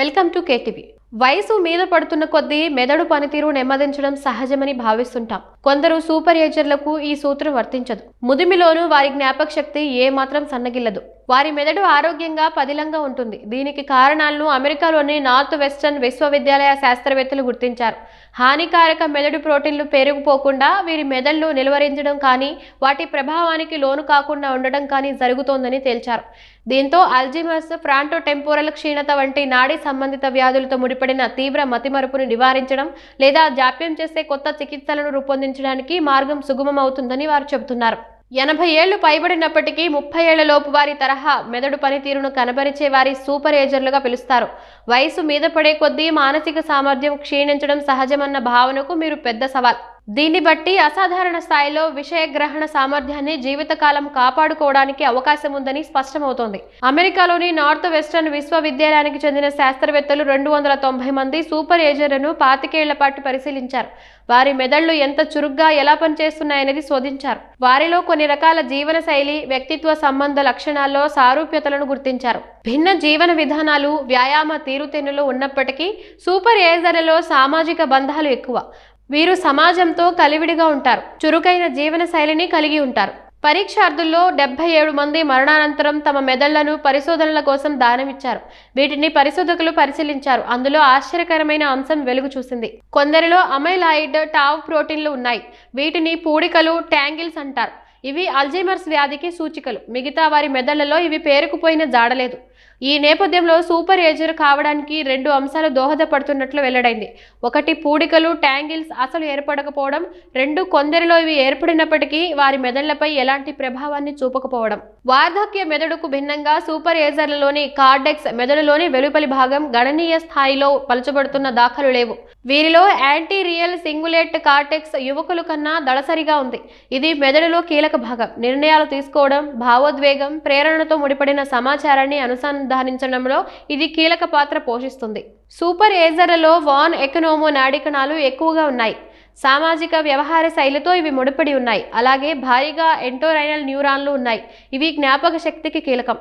Welcome to KTV. వయసు మీద పడుతున్న కొద్దీ మెదడు పనితీరు నెమ్మదించడం సహజమని భావిస్తుంటాం. కొందరు సూపర్ ఏజర్లకు ఈ సూత్రం వర్తించదు. ముదిమిలోనూ వారి జ్ఞాపక శక్తి ఏ మాత్రం సన్నగిల్లదు. వారి మెదడు ఆరోగ్యంగా పదిలంగా ఉంటుంది. దీనికి కారణాలను అమెరికాలోని నార్త్ వెస్టర్న్ విశ్వవిద్యాలయ శాస్త్రవేత్తలు గుర్తించారు. హానికారక మెదడు ప్రోటీన్లు పెరిగిపోకుండా వీరి మెదళ్ళు నిలువరించడం కానీ వాటి ప్రభావానికి లోను కాకుండా ఉండడం కానీ జరుగుతోందని తేల్చారు. దీంతో అల్జీమర్స్ ఫ్రాంటో టెంపోరల్ క్షీణత వంటి నాడీ సంబంధిత వ్యాధులతో ముడిపడిన తీవ్ర మతిమరుపును నివారించడం లేదా జాప్యం చేసే కొత్త చికిత్సలను రూపొందించడానికి మార్గం సుగమమవుతుందని వారు చెబుతున్నారు. ఎనభై ఏళ్ళు పైబడినప్పటికీ ముప్పై ఏళ్ళలోపు వారి తరహా మెదడు పనితీరును కనబరిచే వారి సూపర్ ఏజర్లుగా పిలుస్తారు. వయసు మీద పడే కొద్దీ మానసిక సామర్థ్యం క్షీణించడం సహజమన్న భావనకు మీరు పెద్ద సవాల్. దీన్ని బట్టి అసాధారణ స్థాయిలో విషయగ్రహణ సామర్థ్యాన్ని జీవితకాలం కాపాడుకోవడానికి అవకాశం ఉందని స్పష్టమవుతోంది. అమెరికాలోని నార్త్ వెస్టర్న్ విశ్వవిద్యాలయానికి చెందిన శాస్త్రవేత్తలు రెండు వందల తొంభై మంది సూపర్ ఏజర్లను పాతికేళ్ళ పాటు పరిశీలించారు. వారి మెదళ్ళు ఎంత చురుగ్గా ఎలా పనిచేస్తున్నాయనేది శోధించారు. వారిలో కొన్ని రకాల జీవన శైలి వ్యక్తిత్వ సంబంధ లక్షణాల్లో సారూప్యతలను గుర్తించారు. భిన్న జీవన విధానాలు వ్యాయామ తీరుతెన్నులు ఉన్నప్పటికీ సూపర్ ఏజర్లలో సామాజిక బంధాలు ఎక్కువ. వీరు సమాజంతో కలివిడిగా ఉంటారు. చురుకైన జీవన శైలిని కలిగి ఉంటారు. పరీక్షార్థుల్లో డెబ్బై ఏడు మంది మరణానంతరం తమ మెదళ్ళను పరిశోధనల కోసం దానమిచ్చారు. వీటిని పరిశోధకులు పరిశీలించారు. అందులో ఆశ్చర్యకరమైన అంశం వెలుగు చూసింది కొందరిలో అమైలాయిడ్ టావ్ ప్రోటీన్లు ఉన్నాయి. వీటిని పూడికలు ట్యాంగిల్స్ అంటారు. ఇవి అల్జైమర్స్ వ్యాధికి సూచికలు. మిగతా వారి మెదళ్ళలో ఇవి పేరుకుపోయిన జాడలేదు. ఈ నేపథ్యంలో సూపర్ ఏజర్ కావడానికి రెండు అంశాలు దోహదపడుతున్నట్లు వెల్లడైంది. ఒకటి పూడికలు ట్యాంగిల్స్ అసలు ఏర్పడకపోవడం. రెండు కొందరిలో ఇవి ఏర్పడినప్పటికీ వారి మెదళ్ళపై ఎలాంటి ప్రభావాన్ని చూపకపోవడం. వార్ధక్య మెదడుకు భిన్నంగా సూపర్ ఏజర్లలోని కార్డెక్స్ మెదడులోని వెలుపలి భాగం గణనీయ స్థాయిలో పలచబడుతున్న దాఖలు లేవు. వీరిలో యాంటీ రియల్ సింగులేట్ కార్టెక్స్ యువకులు కన్నా దళసరిగా ఉంది. ఇది మెదడులో కీలక భాగం. నిర్ణయాలు తీసుకోవడం భావోద్వేగం ప్రేరణతో ముడిపడిన సమాచారాన్ని అనుసంధానించడంలో ఇది కీలక పాత్ర పోషిస్తుంది. సూపర్ ఏజర్లలో వాన్ ఎకనోమో నాడికణాలు ఎక్కువగా ఉన్నాయి. సామాజిక వ్యవహార శైలితో ఇవి ముడిపడి ఉన్నాయి. అలాగే భారీగా ఎంటోరైనల్ న్యూరాన్లు ఉన్నాయి. ఇవి జ్ఞాపక శక్తికి కీలకం.